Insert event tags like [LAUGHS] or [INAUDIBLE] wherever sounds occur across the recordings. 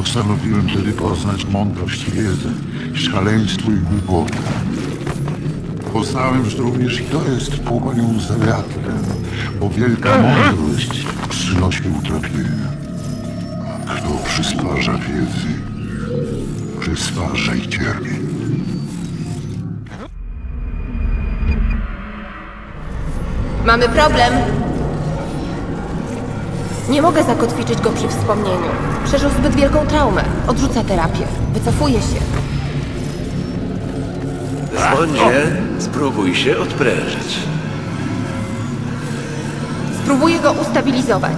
Postanowiłem wtedy poznać mądrość i wiedzę, szaleństwo i głupotę. Poznałem, że również i to jest pogonią za wiatrem, bo wielka mądrość przynosi utrapienie. Kto przysparza wiedzy, przysparza i cierpień. Mamy problem. Nie mogę zakotwiczyć go przy wspomnieniu. Przeżył zbyt wielką traumę. Odrzuca terapię. Wycofuje się. Słondzie, spróbuj się odprężyć. Spróbuję go ustabilizować.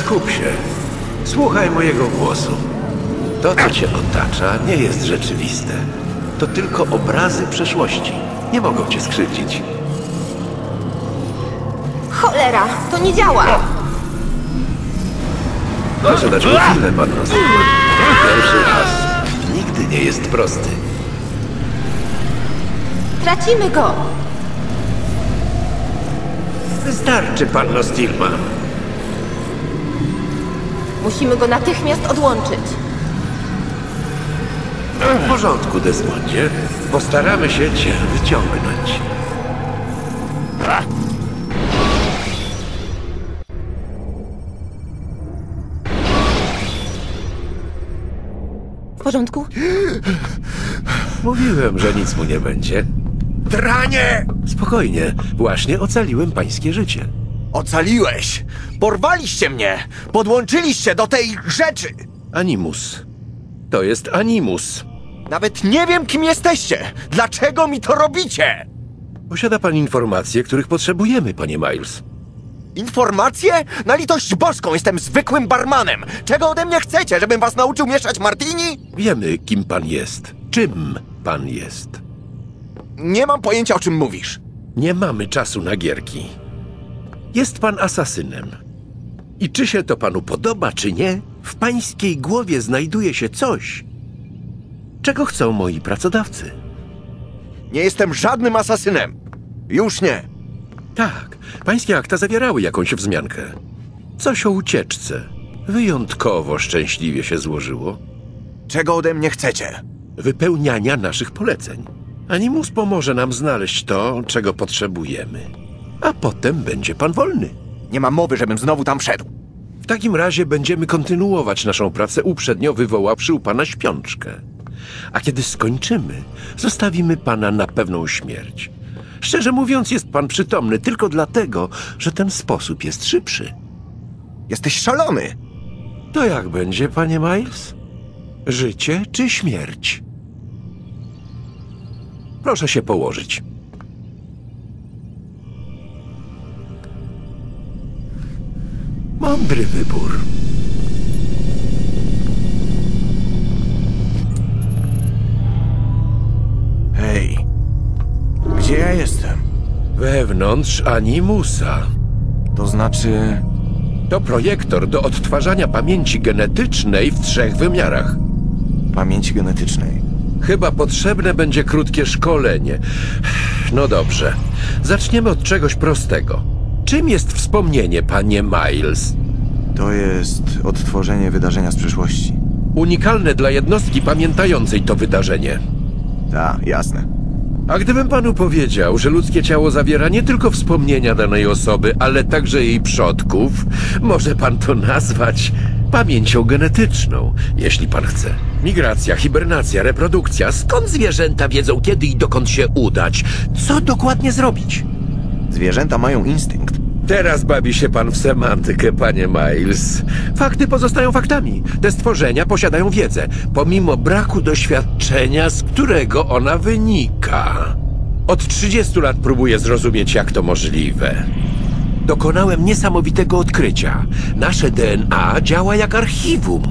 Skup się. Słuchaj mojego głosu. To, co cię otacza, nie jest rzeczywiste. To tylko obrazy przeszłości. Nie mogą cię skrzywdzić. Cholera! To nie działa! Proszę dać mi chwilę, pan Rosenberg. Pierwszy raz. Nigdy nie jest prosty. Tracimy go! Wystarczy, panno Stillman. Musimy go natychmiast odłączyć. W porządku, Desmondzie. Postaramy się cię wyciągnąć. Porządku? Mówiłem, że nic mu nie będzie. Dranie! Spokojnie, właśnie ocaliłem pańskie życie. Ocaliłeś! Porwaliście mnie! Podłączyliście do tej rzeczy! Animus. To jest Animus. Nawet nie wiem, kim jesteście! Dlaczego mi to robicie? Posiada pan informacje, których potrzebujemy, panie Miles. Informacje? Na litość boską jestem zwykłym barmanem! Czego ode mnie chcecie, żebym was nauczył mieszać martini? Wiemy, kim pan jest. Czym pan jest. Nie mam pojęcia, o czym mówisz. Nie mamy czasu na gierki. Jest pan asasynem. I czy się to panu podoba, czy nie, w pańskiej głowie znajduje się coś, czego chcą moi pracodawcy. Nie jestem żadnym asasynem. Już nie. Tak, pańskie akta zawierały jakąś wzmiankę. Coś o ucieczce. Wyjątkowo szczęśliwie się złożyło. Czego ode mnie chcecie? Wypełniania naszych poleceń. Animus pomoże nam znaleźć to, czego potrzebujemy. A potem będzie pan wolny. Nie ma mowy, żebym znowu tam wszedł. W takim razie będziemy kontynuować naszą pracę uprzednio wywoławszy u pana śpiączkę. A kiedy skończymy, zostawimy pana na pewną śmierć. Szczerze mówiąc, jest pan przytomny tylko dlatego, że ten sposób jest szybszy. Jesteś szalony. To jak będzie, panie Miles? Życie czy śmierć? Proszę się położyć. Mądry wybór. Jestem? Wewnątrz Animusa. To znaczy... To projektor do odtwarzania pamięci genetycznej w trzech wymiarach. pamięci genetycznej. Chyba potrzebne będzie krótkie szkolenie. No dobrze. Zaczniemy od czegoś prostego. Czym jest wspomnienie, panie Miles? To jest odtworzenie wydarzenia z przeszłości. Unikalne dla jednostki pamiętającej to wydarzenie. Tak, jasne. A gdybym panu powiedział, że ludzkie ciało zawiera nie tylko wspomnienia danej osoby, ale także jej przodków, może pan to nazwać pamięcią genetyczną, jeśli pan chce. Migracja, hibernacja, reprodukcja. Skąd zwierzęta wiedzą, kiedy i dokąd się udać? Co dokładnie zrobić? Zwierzęta mają instynkt. Teraz bawi się pan w semantykę, panie Miles. Fakty pozostają faktami. Te stworzenia posiadają wiedzę, pomimo braku doświadczenia, z którego ona wynika. Od 30 lat próbuję zrozumieć, jak to możliwe. Dokonałem niesamowitego odkrycia. Nasze DNA działa jak archiwum.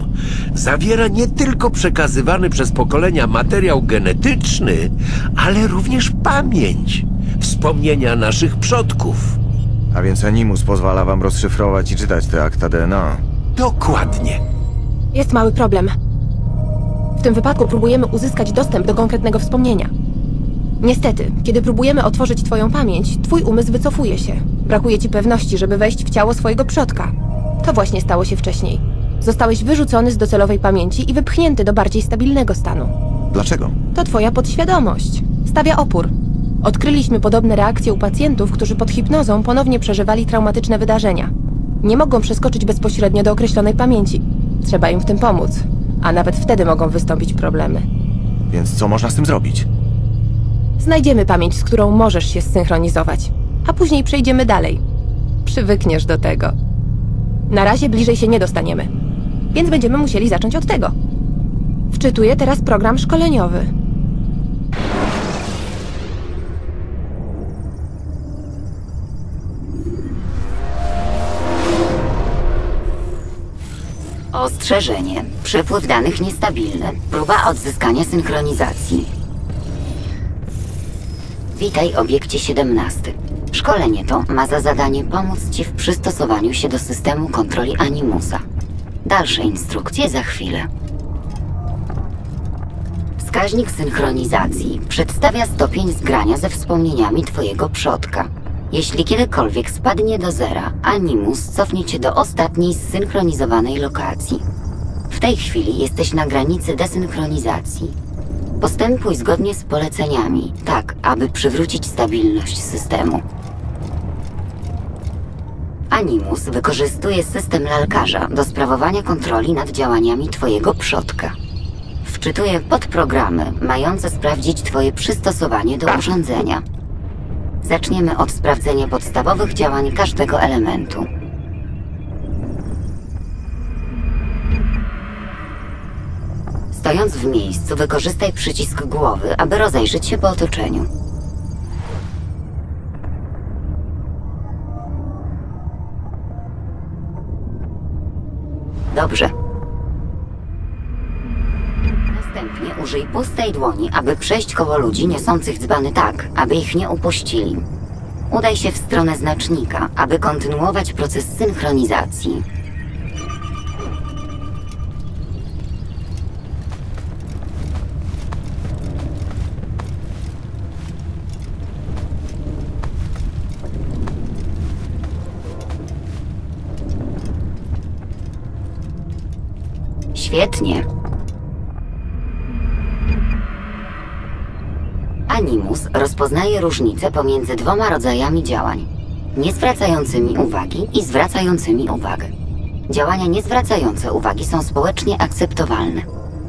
Zawiera nie tylko przekazywany przez pokolenia materiał genetyczny, ale również pamięć, wspomnienia naszych przodków. A więc Animus pozwala wam rozszyfrować i czytać te akta DNA. Dokładnie. Jest mały problem. W tym wypadku próbujemy uzyskać dostęp do konkretnego wspomnienia. Niestety, kiedy próbujemy otworzyć twoją pamięć, twój umysł wycofuje się. Brakuje ci pewności, żeby wejść w ciało swojego przodka. To właśnie stało się wcześniej. Zostałeś wyrzucony z docelowej pamięci i wypchnięty do bardziej stabilnego stanu. Dlaczego? To twoja podświadomość. Stawia opór. Odkryliśmy podobne reakcje u pacjentów, którzy pod hipnozą ponownie przeżywali traumatyczne wydarzenia. Nie mogą przeskoczyć bezpośrednio do określonej pamięci. Trzeba im w tym pomóc, a nawet wtedy mogą wystąpić problemy. Więc co można z tym zrobić? Znajdziemy pamięć, z którą możesz się zsynchronizować, a później przejdziemy dalej. Przywykniesz do tego. Na razie bliżej się nie dostaniemy, więc będziemy musieli zacząć od tego. Wczytuję teraz program szkoleniowy. Ostrzeżenie. Przepływ danych niestabilny. Próba odzyskania synchronizacji. Witaj, obiekcie 17. Szkolenie to ma za zadanie pomóc Ci w przystosowaniu się do systemu kontroli Animusa. Dalsze instrukcje za chwilę. Wskaźnik synchronizacji przedstawia stopień zgrania ze wspomnieniami Twojego przodka. Jeśli kiedykolwiek spadnie do zera, Animus cofnie Cię do ostatniej zsynchronizowanej lokacji. W tej chwili jesteś na granicy desynchronizacji. Postępuj zgodnie z poleceniami, tak aby przywrócić stabilność systemu. Animus wykorzystuje system lalkarza do sprawowania kontroli nad działaniami Twojego przodka. Wczytuje podprogramy mające sprawdzić Twoje przystosowanie do urządzenia. Zaczniemy od sprawdzenia podstawowych działań każdego elementu. Stojąc w miejscu, wykorzystaj przycisk głowy, aby rozejrzeć się po otoczeniu. Dobrze. Następnie użyj pustej dłoni, aby przejść koło ludzi niosących dzbany tak, aby ich nie upuścili. Udaj się w stronę znacznika, aby kontynuować proces synchronizacji. Świetnie. Animus rozpoznaje różnicę pomiędzy dwoma rodzajami działań: niezwracającymi uwagi i zwracającymi uwagę. Działania niezwracające uwagi są społecznie akceptowalne.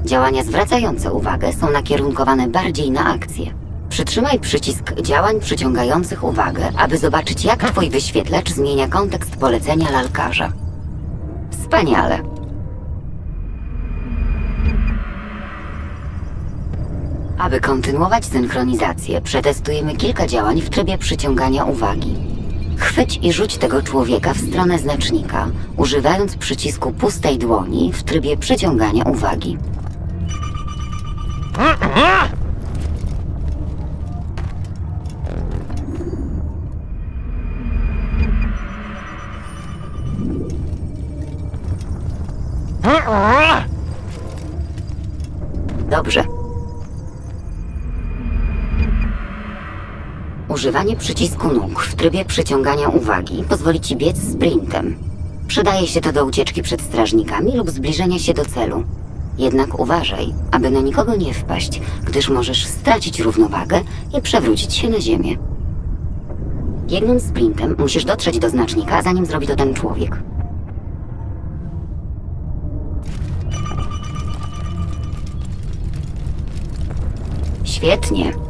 Działania zwracające uwagę są nakierunkowane bardziej na akcję. Przytrzymaj przycisk działań przyciągających uwagę, aby zobaczyć, jak Twój wyświetlacz zmienia kontekst polecenia lalkarza. Wspaniale. Aby kontynuować synchronizację, przetestujemy kilka działań w trybie przyciągania uwagi. Chwyć i rzuć tego człowieka w stronę znacznika, używając przycisku pustej dłoni w trybie przyciągania uwagi. [LAUGHS] Używanie przycisku nóg w trybie przyciągania uwagi pozwoli ci biec sprintem. Przydaje się to do ucieczki przed strażnikami lub zbliżenia się do celu. Jednak uważaj, aby na nikogo nie wpaść, gdyż możesz stracić równowagę i przewrócić się na ziemię. Biegnąc sprintem, musisz dotrzeć do znacznika, zanim zrobi to ten człowiek. Świetnie.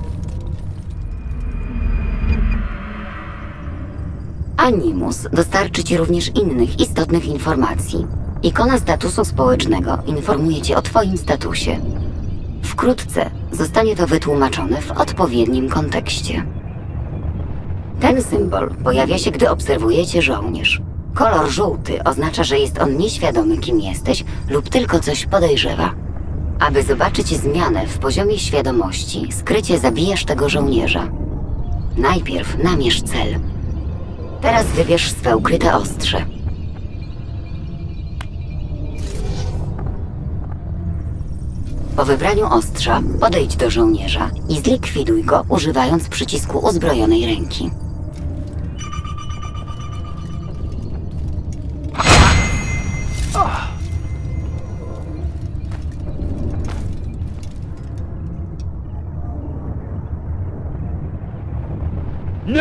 Animus dostarczy Ci również innych istotnych informacji. Ikona statusu społecznego informuje Cię o Twoim statusie. Wkrótce zostanie to wytłumaczone w odpowiednim kontekście. Ten symbol pojawia się, gdy obserwujecie żołnierz. Kolor żółty oznacza, że jest on nieświadomy, kim jesteś lub tylko coś podejrzewa. Aby zobaczyć zmianę w poziomie świadomości, skrycie zabijasz tego żołnierza. Najpierw namierz cel. Teraz wybierz swe ukryte ostrze. Po wybraniu ostrza podejdź do żołnierza i zlikwiduj go używając przycisku uzbrojonej ręki.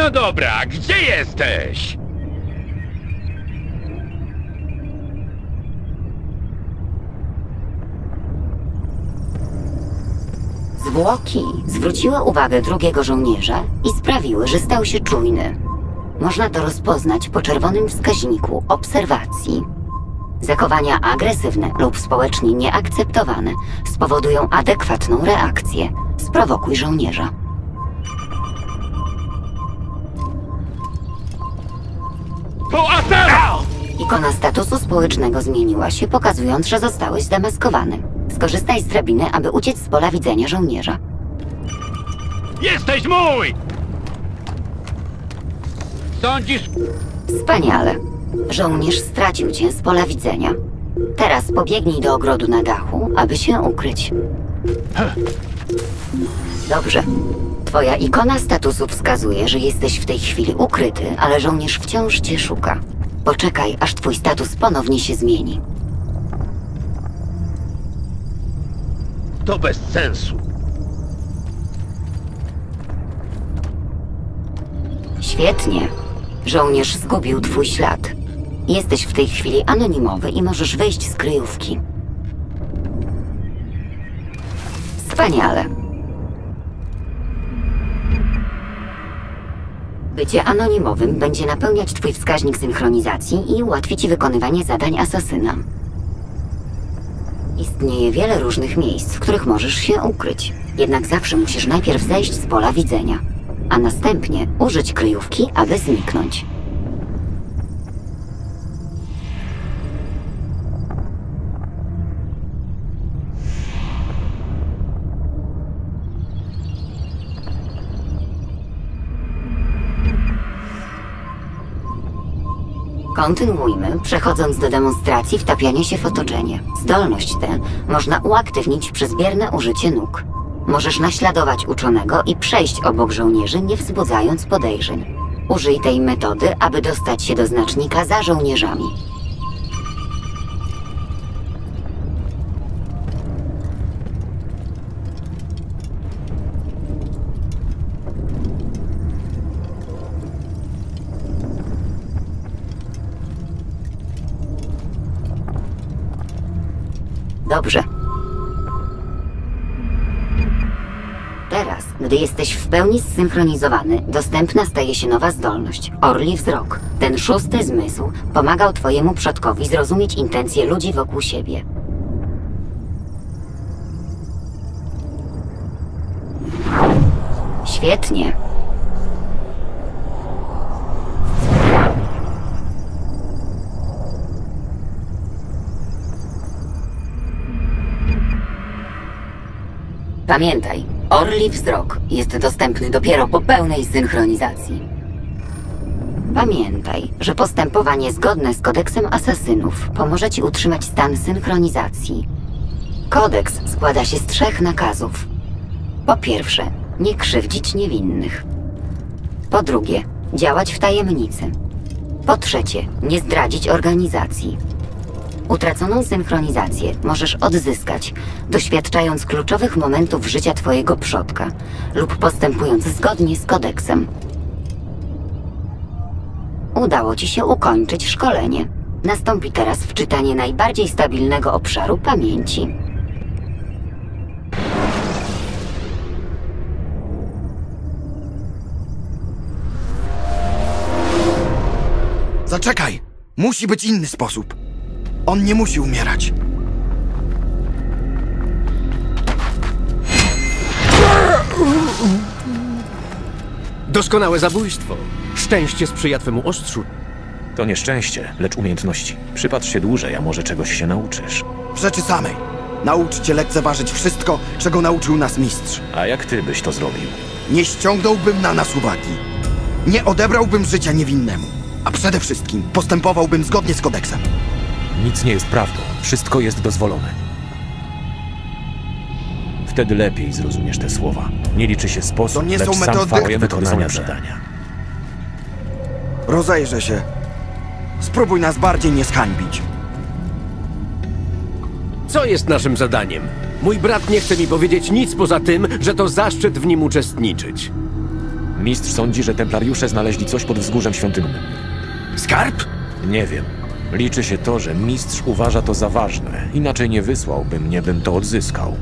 No dobra, gdzie jesteś? Zwłoki zwróciły uwagę drugiego żołnierza i sprawiły, że stał się czujny. Można to rozpoznać po czerwonym wskaźniku obserwacji. Zachowania agresywne lub społecznie nieakceptowane spowodują adekwatną reakcję. Sprowokuj żołnierza. Ikona statusu społecznego zmieniła się, pokazując, że zostałeś zdemaskowany. Skorzystaj z drabiny, aby uciec z pola widzenia żołnierza. Jesteś mój! Sądzisz... Wspaniale. Żołnierz stracił cię z pola widzenia. Teraz pobiegnij do ogrodu na dachu, aby się ukryć. Dobrze. Twoja ikona statusu wskazuje, że jesteś w tej chwili ukryty, ale żołnierz wciąż cię szuka. Poczekaj, aż twój status ponownie się zmieni. To bez sensu. Świetnie. Żołnierz zgubił twój ślad. Jesteś w tej chwili anonimowy i możesz wyjść z kryjówki. Wspaniale. Bycie anonimowym będzie napełniać twój wskaźnik synchronizacji i ułatwi ci wykonywanie zadań asasyna. Istnieje wiele różnych miejsc, w których możesz się ukryć. Jednak zawsze musisz najpierw zejść z pola widzenia, a następnie użyć kryjówki, aby zniknąć. Kontynuujmy, przechodząc do demonstracji wtapiania się w otoczenie. Zdolność tę można uaktywnić przez bierne użycie nóg. Możesz naśladować uczonego i przejść obok żołnierzy, nie wzbudzając podejrzeń. Użyj tej metody, aby dostać się do znacznika za żołnierzami. Dobrze. Teraz, gdy jesteś w pełni zsynchronizowany, dostępna staje się nowa zdolność orli wzrok. Ten szósty zmysł pomagał Twojemu przodkowi zrozumieć intencje ludzi wokół siebie. Świetnie. Pamiętaj, orli wzrok jest dostępny dopiero po pełnej synchronizacji. Pamiętaj, że postępowanie zgodne z kodeksem asasynów pomoże ci utrzymać stan synchronizacji. Kodeks składa się z trzech nakazów. Po pierwsze, nie krzywdzić niewinnych. Po drugie, działać w tajemnicy. Po trzecie, nie zdradzić organizacji. Utraconą synchronizację możesz odzyskać, doświadczając kluczowych momentów życia Twojego przodka lub postępując zgodnie z kodeksem. Udało Ci się ukończyć szkolenie. Nastąpi teraz wczytanie najbardziej stabilnego obszaru pamięci. Zaczekaj! Musi być inny sposób. On nie musi umierać. Doskonałe zabójstwo. Szczęście sprzyja twemu ostrzu. To nieszczęście, lecz umiejętności. Przypatrz się dłużej, a może czegoś się nauczysz. W rzeczy samej. Naucz cię lekceważyć wszystko, czego nauczył nas mistrz. A jak ty byś to zrobił? Nie ściągnąłbym na nas uwagi. Nie odebrałbym życia niewinnemu. A przede wszystkim postępowałbym zgodnie z kodeksem. Nic nie jest prawdą. Wszystko jest dozwolone. Wtedy lepiej zrozumiesz te słowa. Nie liczy się sposób, To nie lecz są sam metody, fakt wykonania zadania. Rozejrzę się. Spróbuj nas bardziej nie zhańbić. Co jest naszym zadaniem? Mój brat nie chce mi powiedzieć nic poza tym, że to zaszczyt w nim uczestniczyć. Mistrz sądzi, że templariusze znaleźli coś pod wzgórzem świątynnym. Skarb? Nie wiem. Liczy się to, że mistrz uważa to za ważne. Inaczej nie wysłałby mnie, bym to odzyskał.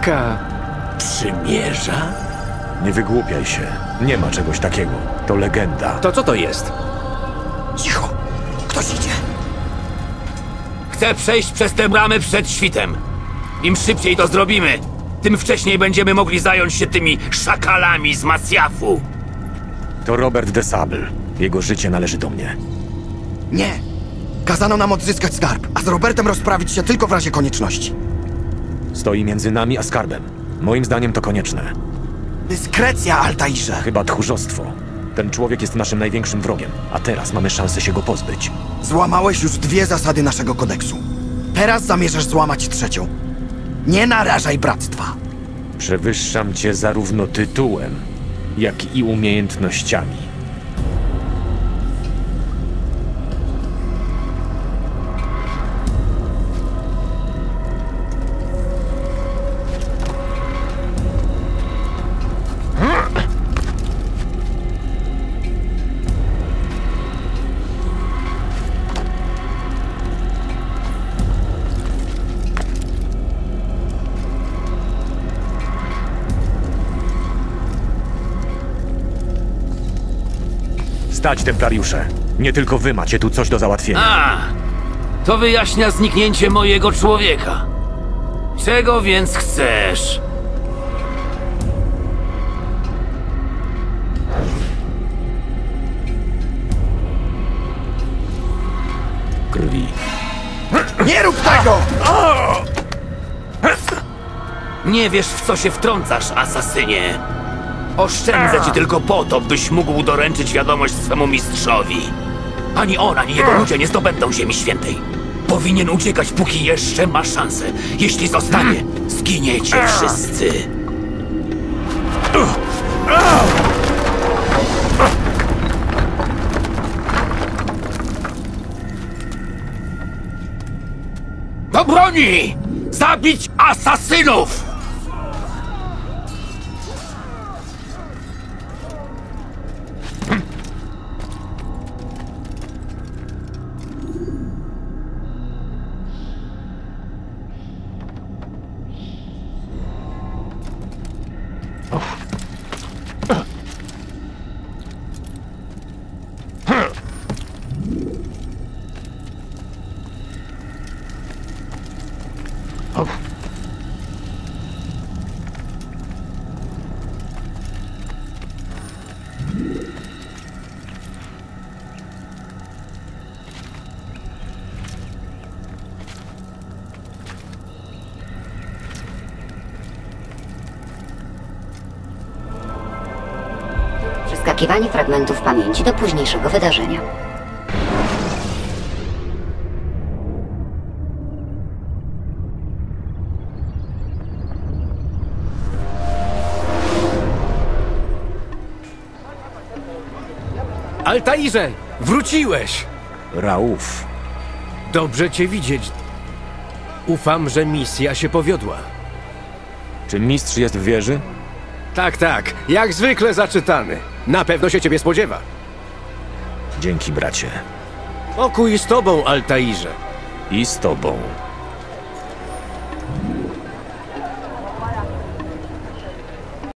Arka przymierza? Nie wygłupiaj się. Nie ma czegoś takiego. To legenda. To co to jest? Cicho. Ktoś idzie. Chcę przejść przez tę bramę przed świtem. Im szybciej to zrobimy, tym wcześniej będziemy mogli zająć się tymi szakalami z Masjafu. To Robert de Sable. Jego życie należy do mnie. Nie. Kazano nam odzyskać skarb, a z Robertem rozprawić się tylko w razie konieczności. Stoi między nami a skarbem. Moim zdaniem to konieczne. Dyskrecja, Altairze. Chyba tchórzostwo. Ten człowiek jest naszym największym wrogiem, a teraz mamy szansę się go pozbyć. Złamałeś już dwie zasady naszego kodeksu. Teraz zamierzasz złamać trzecią. Nie narażaj bractwa. Przewyższam cię zarówno tytułem, jak i umiejętnościami. Stać, templariusze. Nie tylko wy macie tu coś do załatwienia. A, to wyjaśnia zniknięcie mojego człowieka. Czego więc chcesz? Krwi. Nie rób tego! Nie wiesz, w co się wtrącasz, asasynie. Oszczędzę ci tylko po to, byś mógł doręczyć wiadomość swemu mistrzowi. Ani on, ani jego ludzie nie zdobędą Ziemi Świętej. Powinien uciekać, póki jeszcze ma szansę. Jeśli zostanie, zginiecie wszyscy. Do broni! Zabić asasynów! Przeskakiwanie fragmentów pamięci do późniejszego wydarzenia. Altairze! Wróciłeś! Rauf. Dobrze cię widzieć. Ufam, że misja się powiodła. Czy mistrz jest w wieży? Tak, tak. Jak zwykle zaczytany. Na pewno się ciebie spodziewa. Dzięki, bracie. Pokój z tobą, Altairze. I z tobą.